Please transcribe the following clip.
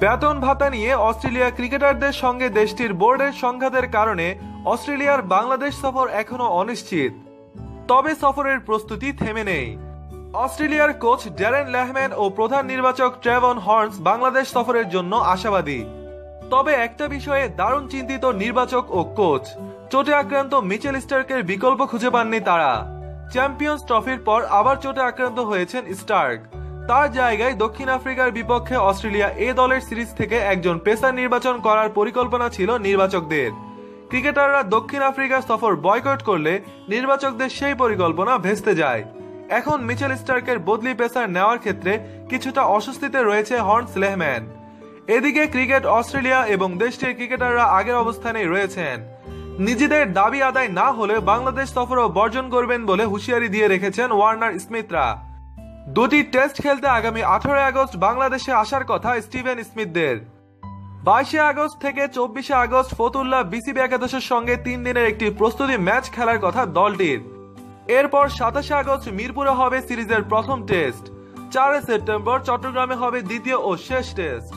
বেতন ভাতা নিয়ে অস্ট্রেলিয়া ক্রিকেটারদের সঙ্গে দেশটির বোর্ডের সংঘাতের কারণে অস্ট্রেলিয়ার বাংলাদেশ সফর এখনও অনিশ্চিত। তবে সফরের প্রস্তুতি থেমে নেই। অস্ট্রেলিয়ার কোচ ড্যারেন লেহম্যান ও প্রধান নির্বাচক ট্রেভন হর্নস বাংলাদেশ সফরের জন্য আশাবাদী। তবে একটা বিষয়ে দারুণ চিন্তিত নির্বাচক ও কোচ। চোটে আক্রান্ত মিচেল স্টার্কের বিকল্প খুঁজে পাননি তারা। চ্যাম্পিয়ন্স ট্রফির পর আবার চোটে আক্রান্ত হয়েছেন স্টার্ক। তার জায়গায় দক্ষিণ আফ্রিকার বিপক্ষে অস্ট্রেলিয়া এ দলের সিরিজ থেকে একজন পেসার নির্বাচন করার পরিকল্পনা ছিল নির্বাচকদের। ক্রিকেটাররা দক্ষিণ আফ্রিকার সফর বয়কট করলে নির্বাচকদের সেই পরিকল্পনা ভেস্তে যায়। এখন মিচেল স্টার্কের বদলি পেসার নেওয়ার ক্ষেত্রে কিছুটা অস্বস্তিতে রয়েছে হর্নস লেহম্যান। এদিকে ক্রিকেট অস্ট্রেলিয়া এবং দেশটির ক্রিকেটাররা আগের অবস্থানেই রয়েছেন। নিজেদের দাবি আদায় না হলে বাংলাদেশ সফরও বর্জন করবেন বলে হুঁশিয়ারি দিয়ে রেখেছেন ওয়ার্নার স্মিথরা। দুটি টেস্ট খেলতে আগামী আঠারোই আগস্ট বাংলাদেশে আসার কথা স্টিভেন স্মিথদের। বাইশে আগস্ট থেকে চব্বিশে আগস্ট ফতুল্লা বিসিবি একাদশের সঙ্গে তিন দিনের একটি প্রস্তুতি ম্যাচ খেলার কথা দলটির। এরপর সাতাশে আগস্ট মিরপুরে হবে সিরিজের প্রথম টেস্ট। চারে সেপ্টেম্বর চট্টগ্রামে হবে দ্বিতীয় ও শেষ টেস্ট।